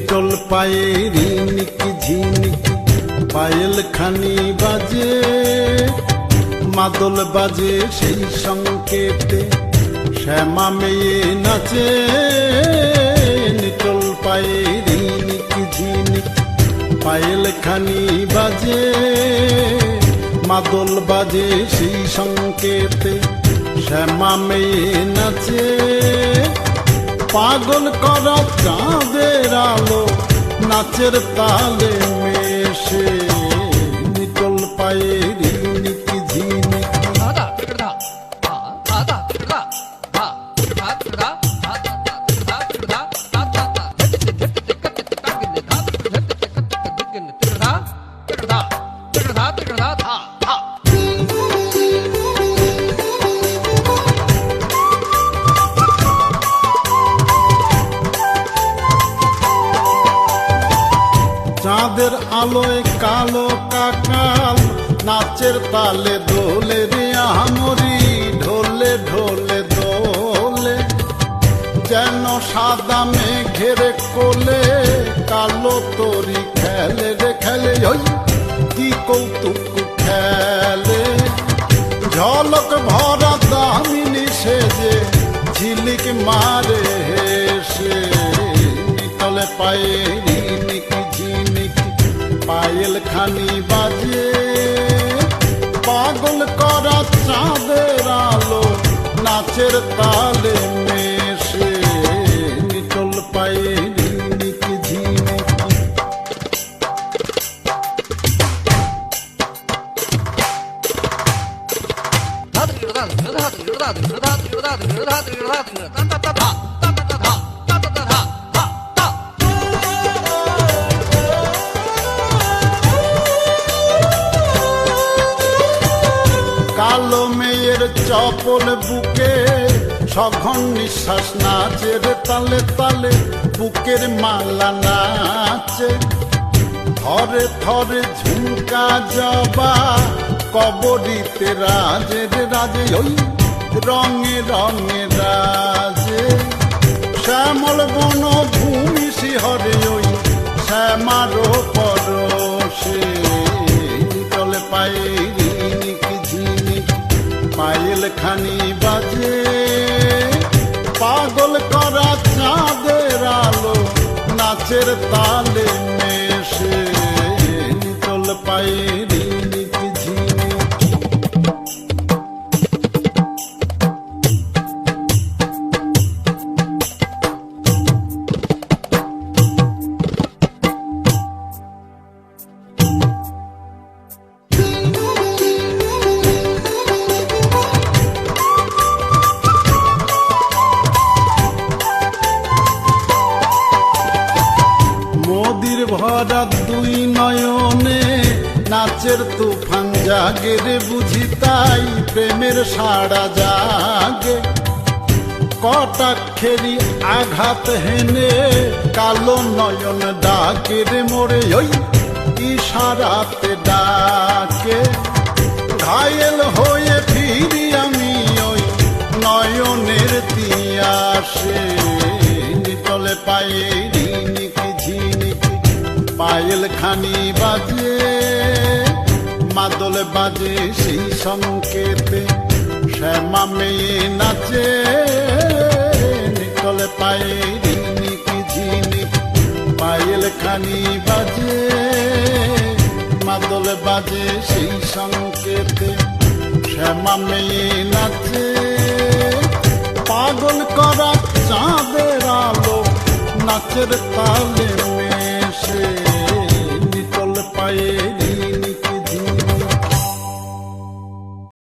পায়ে রিনিক ঝিনিক পায়েল খানি বাজে, মাদল বাজে সেই সংকেতে, শ্যামা মেয়ে নাচে নিটল পায়ে রিনিক ঝিনিক পায়েল খানি বাজে, মাদল বাজে সেই সংকেতে, শ্যামা মেয়ে নাচে পাগল করা চাঁদের আলো নাচের তালে মেশে নিকল পায়ে চাঁদের আলোয় কালো কাকাল, নাচের তালে দোলে রে আমরি ঢোলে ঢোলে দোলে। যেন সাদা মেঘের কোলে কালো তরি খেলে রে খেলে, ওই কি কৌতুক খেলে। ঝলক ভরা দামিনী সেজে ঝিলিক মারে হেসে নিতলে পায়ে পায়েল খানি বাজে পাগল করা চাঁদের আলো নাচের তালে মেশে নিটল পায়ে রিনিক ঝিনিক কালো মেয়ের চপল বুকে, সঘন নিঃশ্বাস নাচের তালে তালে, বুকের মালা নাচে। থরে থরে ঝুমকা জবা, কবরিতে রাজের রাজে, ওই রঙে রঙে রাজে। শ্যামল বন ভূমি শিহরে ওই শ্যামারো পরশে খানি বাজে। পাগল করা চাঁদের আলো নাচের তালে মেশে। চল পায়ে নাচের তুফান জাগে রে বুঝি তাই প্রেমের সাড়া জাগে। কটাক্ষেরি আঘাত হেনে কালো নয়ন ডাকে রে মোরে, ওই ইশারাতে ডাকে। ঘায়েল হয়ে ফিরি আমি ওই নয়নের তিয়াসে। নিতলে পায়ে ঝিনিক পায়েল খানি বাজে মাদল বাজে সেই সংকেতে শ্যামা মেয়ে নাচে নিতলে পায়ে রিনিক ঝিনিক পায়েল খানি বাজে মাদল বাজে সেই সংকেতে শ্যামা মেয়ে নাচে। পাগল করা চাঁদের আলো, নাচের তালে